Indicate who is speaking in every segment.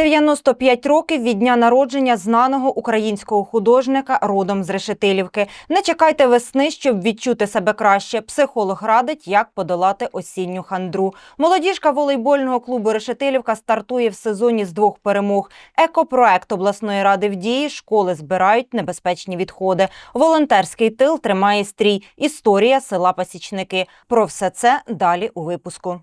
Speaker 1: 95 років від дня народження знаного українського художника родом з Решетилівки. Не чекайте весни, щоб відчути себе краще. Психолог радить, як подолати осінню хандру. Молодіжка волейбольного клубу Решетилівка стартує в сезоні з двох перемог. Екопроект обласної ради в дії. Школи збирають небезпечні відходи. Волонтерський тил тримає стрій. Історія села Пасічники. Про все це далі у випуску.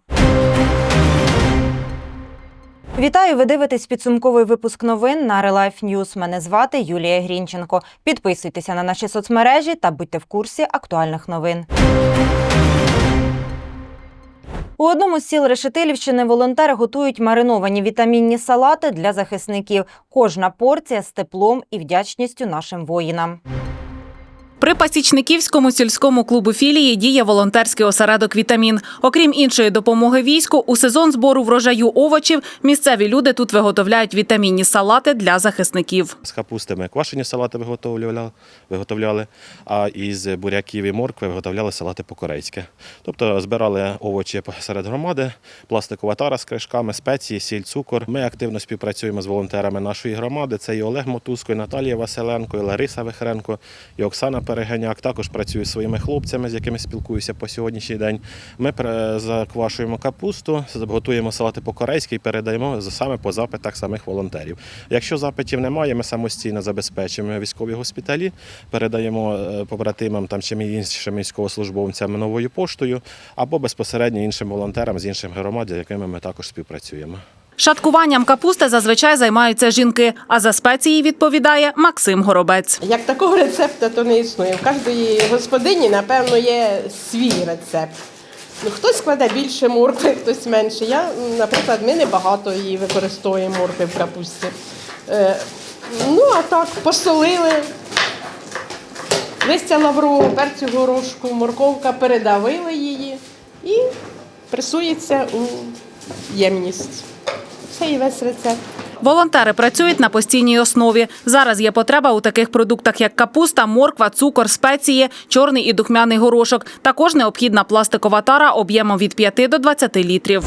Speaker 1: Вітаю! Ви дивитесь підсумковий випуск новин на Релайф News. Мене звати Юлія Грінченко. Підписуйтеся на наші соцмережі та будьте в курсі актуальних новин. У одному з сіл Решетилівщини волонтери готують мариновані вітамінні салати для захисників. Кожна порція з теплом і вдячністю нашим воїнам.
Speaker 2: При Пасічниківському сільському клубу філії діє волонтерський осередок Вітамін. Окрім іншої допомоги війську, у сезон збору врожаю овочів місцеві люди тут виготовляють вітамінні салати для захисників.
Speaker 3: З капусти ми квашені салати виготовляли, виготовляли, а із буряків і моркви виготовляли салати по-корейськи. Тобто збирали овочі серед громади, пластикова тара з кришками, спеції, сіль, цукор. Ми активно співпрацюємо з волонтерами нашої громади. Це і Олег Мотузко, і Наталія Василенко, і Лариса Вихренко, і Оксана Переганяк. Також працюю зі своїми хлопцями, з якими спілкуюся по сьогоднішній день. Ми заквашуємо капусту, готуємо салати по-корейськи і передаємо саме по запитах самих волонтерів. Якщо запитів немає, ми самостійно забезпечуємо військові госпіталі, передаємо е, побратимам там чи іншим військовослужбовцям новою поштою або безпосередньо іншим волонтерам з інших громад, з якими ми також співпрацюємо.
Speaker 2: Шаткуванням капусти зазвичай займаються жінки, а за спеції відповідає Максим Горобець.
Speaker 4: Як такого рецепту то не існує. В кожної господині, напевно, є свій рецепт. Ну, хтось складе більше моркви, хтось менше. Я, наприклад, ми небагато її використовуємо моркви в капусті. Е, ну, а так, посолили, листя лаврового, перцю горошку, морковка, передавили її і пресується у ємність. Це і весь рецепт.
Speaker 2: Волонтери працюють на постійній основі. Зараз є потреба у таких продуктах, як капуста, морква, цукор, спеції, чорний і духмяний горошок. Також необхідна пластикова тара об'ємом від 5 до 20 літрів.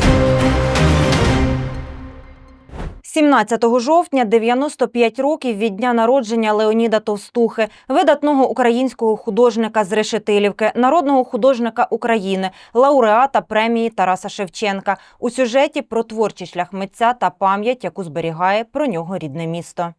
Speaker 1: 17 жовтня 95 років від дня народження Леоніда Товстухи, видатного українського художника з Решетилівки, народного художника України, лауреата премії Тараса Шевченка. У сюжеті про творчий шлях митця та пам'ять, яку зберігає про нього рідне місто.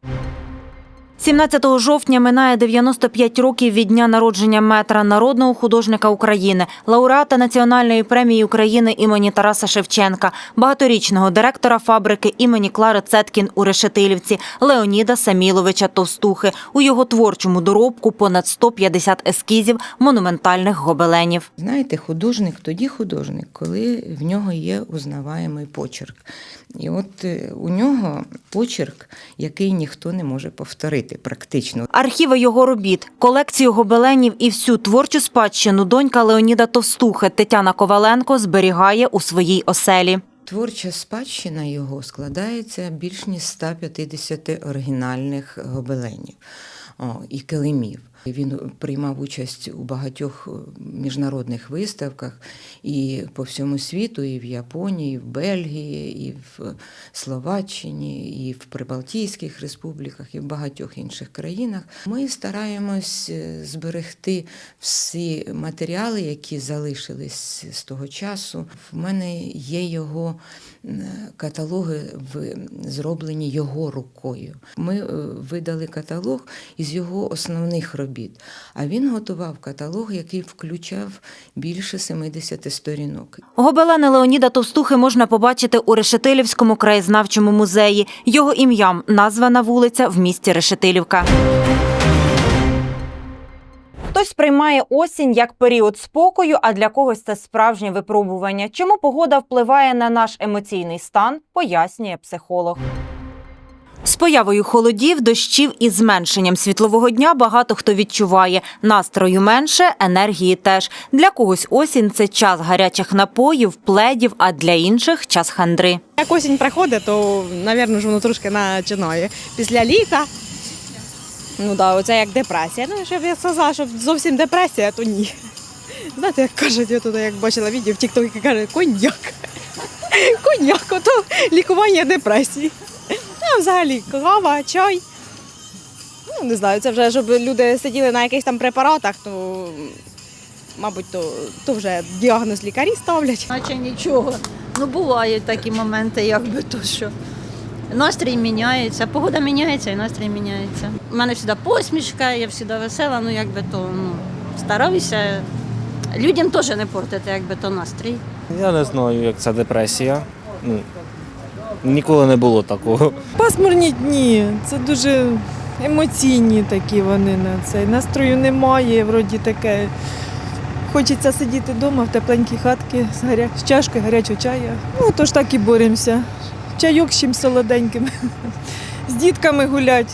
Speaker 1: 17 жовтня минає 95 років від дня народження метра народного художника України, лауреата Національної премії України імені Тараса Шевченка, багаторічного директора фабрики імені Клари Цеткін у Решетилівці Леоніда Саміловича Товстухи. У його творчому доробку понад 150 ескізів монументальних гобеленів.
Speaker 5: Знаєте, художник тоді художник, коли в нього є узнаваємий почерк. І от е, у нього почерк, який ніхто не може повторити практично.
Speaker 1: Архіви його робіт, колекцію гобеленів і всю творчу спадщину донька Леоніда Товстухи Тетяна Коваленко зберігає у своїй оселі.
Speaker 5: Творча спадщина його складається більш ніж 150 оригінальних гобеленів о, і килимів. Він приймав участь у багатьох е, міжнародних виставках і по всьому світу, і в Японії, і в Бельгії, і в Словаччині, і в Прибалтійських республіках, і в багатьох інших країнах. Ми стараємось е, зберегти всі матеріали, які залишились з того часу. В мене є його каталоги, зроблені його рукою. Ми е, видали каталог із його основних робіт. А він готував каталог, який включав більше 70 сторінок.
Speaker 1: Гобелени Леоніда Товстухи можна побачити у Решетилівському краєзнавчому музеї. Його ім'ям названа вулиця в місті Решетилівка. Хтось сприймає осінь як період спокою, а для когось це справжнє випробування. Чому погода впливає на наш емоційний стан, пояснює психолог. З появою холодів, дощів і зменшенням світлового дня багато хто відчуває настрою менше, енергії теж. Для когось осінь це час гарячих напоїв, пледів, а для інших час хандри.
Speaker 6: Як осінь приходить, то, мабуть, ж воно трошки починає. Після літа, ну да, оце як депресія. Ну, щоб я сказала, що зовсім депресія, то ні. Знаєте, як кажуть, я тут як бачила відео в TikTok, каже, коньяк. Коньяк, ото лікування депресії. А взагалі кава, чай. Ну, не знаю, це вже щоб люди сиділи на якихось там препаратах, то, мабуть, то, то вже діагноз лікарі ставлять.
Speaker 7: Наче нічого. Ну, бувають такі моменти, якби то що. Настрій міняється, погода міняється і настрій міняється. У мене завжди посмішка, я завжди весела, ну якби то ну, стараюся людям теж не портити, якби то настрій.
Speaker 8: Я не знаю, як це депресія. Ну, ніколи не було такого.
Speaker 9: Пасмурні дні, це дуже емоційні такі вони на цей. Настрою немає, вроді таке. Хочеться сидіти вдома в тепленькій хатці з, гаря... з чашкою гарячого чаю. Ну, то ж так і боремося. Чайок з чим солоденьким. З дітками гулять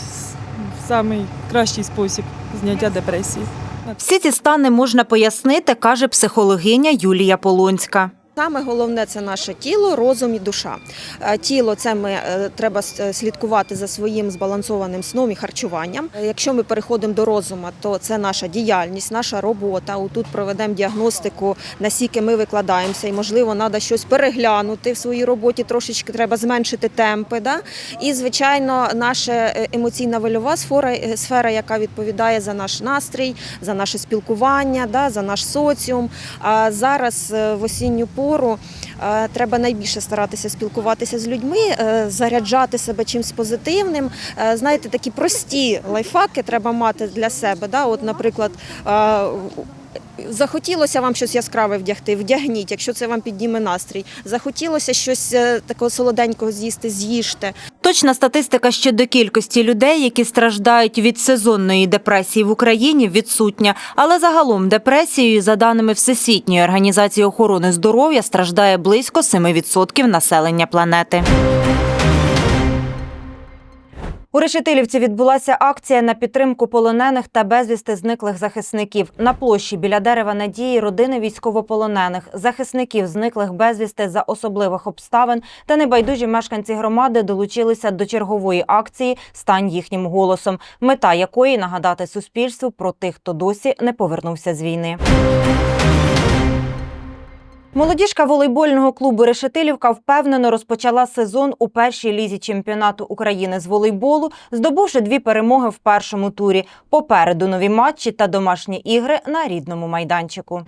Speaker 9: самий кращий спосіб зняття депресії.
Speaker 1: Всі ці стани можна пояснити, каже психологиня Юлія Полонська.
Speaker 10: Саме головне це наше тіло, розум і душа. Е, Тіло це ми е, треба е, слідкувати за своїм збалансованим сном і харчуванням. Якщо ми переходимо до розуму, то це наша діяльність, наша робота. Тут проведемо діагностику, наскільки ми викладаємося, і можливо, треба щось переглянути в своїй роботі. Трошечки треба зменшити темпи. Да? І звичайно, наша емоційна вольова сфера, сфера, яка відповідає за наш настрій, за наше спілкування, да? за наш соціум. А зараз в осінню пору е, треба найбільше старатися спілкуватися з людьми, е, заряджати себе чимось позитивним. Е, Знаєте, такі прості лайфхаки треба мати для себе. Да? От, наприклад, Захотілося вам щось яскраве вдягти, вдягніть, якщо це вам підніме настрій. Захотілося щось е, такого солоденького з'їсти, з'їжте.
Speaker 1: Точна статистика щодо кількості людей, які страждають від сезонної депресії в Україні, відсутня. Але загалом депресією, за даними Всесвітньої організації охорони здоров'я, страждає близько 7% населення планети. У Решетилівці відбулася акція на підтримку полонених та безвісти зниклих захисників. На площі біля дерева надії родини військовополонених, захисників зниклих безвісти за особливих обставин та небайдужі мешканці громади долучилися до чергової акції Стань їхнім голосом, мета якої нагадати суспільству про тих, хто досі не повернувся з війни. Молодіжка волейбольного клубу Решетилівка впевнено розпочала сезон у першій лізі чемпіонату України з волейболу, здобувши дві перемоги в першому турі. Попереду нові матчі та домашні ігри на рідному майданчику.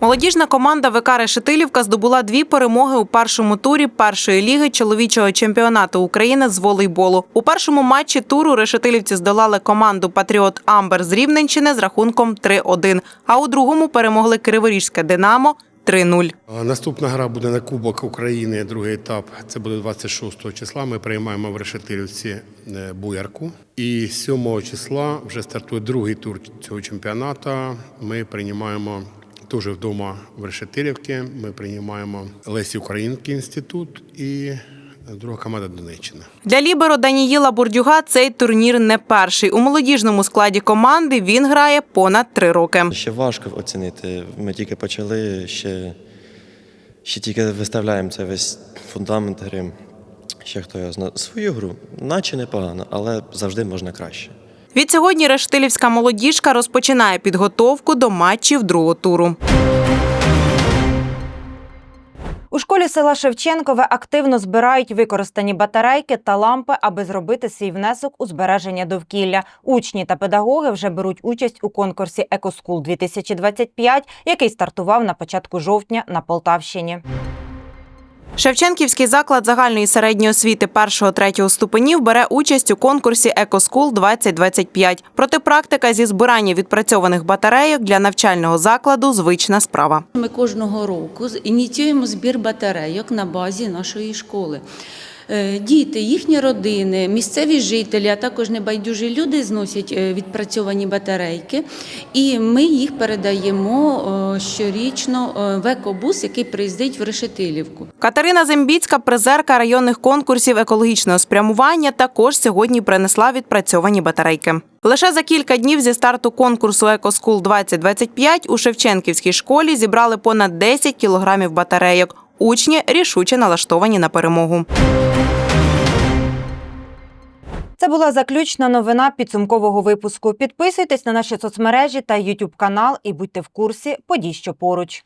Speaker 2: Молодіжна команда ВК Решетилівка здобула дві перемоги у першому турі першої ліги чоловічого чемпіонату України з волейболу. У першому матчі туру решетилівці здолали команду Патріот Амбер з Рівненщини з рахунком 3-1, а у другому перемогли Криворізьке Динамо 3-0.
Speaker 11: Наступна гра буде на Кубок України, другий етап. Це буде 26 числа. Ми приймаємо в Решетилівці е, Буярку. І 7 числа вже стартує другий тур цього чемпіонату. Ми приймаємо теж вдома в Решетилівці. Ми приймаємо Лесі Українки інститут і друга команда Донеччина.
Speaker 2: Для ліберо Даніїла Бурдюга цей турнір не перший. У молодіжному складі команди він грає понад три роки.
Speaker 12: Ще важко оцінити. Ми тільки почали, ще, ще тільки виставляємо цей весь фундамент гри. Ще хто його знає. Свою гру, наче непогано, але завжди можна краще.
Speaker 2: Відсьогодні Рештилівська молодіжка розпочинає підготовку до матчів другого туру.
Speaker 1: Школі села Шевченкове активно збирають використані батарейки та лампи, аби зробити свій внесок у збереження довкілля. Учні та педагоги вже беруть участь у конкурсі «Екоскул 2025 який стартував на початку жовтня на Полтавщині.
Speaker 2: Шевченківський заклад загальної середньої освіти 1-3 ступенів бере участь у конкурсі «Екоскул 2025 Проте практика зі збирання відпрацьованих батарейок для навчального закладу звична справа.
Speaker 13: Ми кожного року ініціюємо збір батарейок на базі нашої школи. Е, Діти, їхні родини, місцеві жителі, а також небайдужі люди зносять е, відпрацьовані батарейки, і ми їх передаємо е, щорічно в екобус, який приїздить в Решетилівку.
Speaker 2: Катерина Зембіцька, призерка районних конкурсів екологічного спрямування, також сьогодні принесла відпрацьовані батарейки. Лише за кілька днів зі старту конкурсу «Екоскул 2025 у Шевченківській школі зібрали понад 10 кілограмів батарейок. Учні рішуче налаштовані на перемогу.
Speaker 1: Це була заключна новина підсумкового випуску. Підписуйтесь на наші соцмережі та YouTube канал і будьте в курсі подій, що поруч.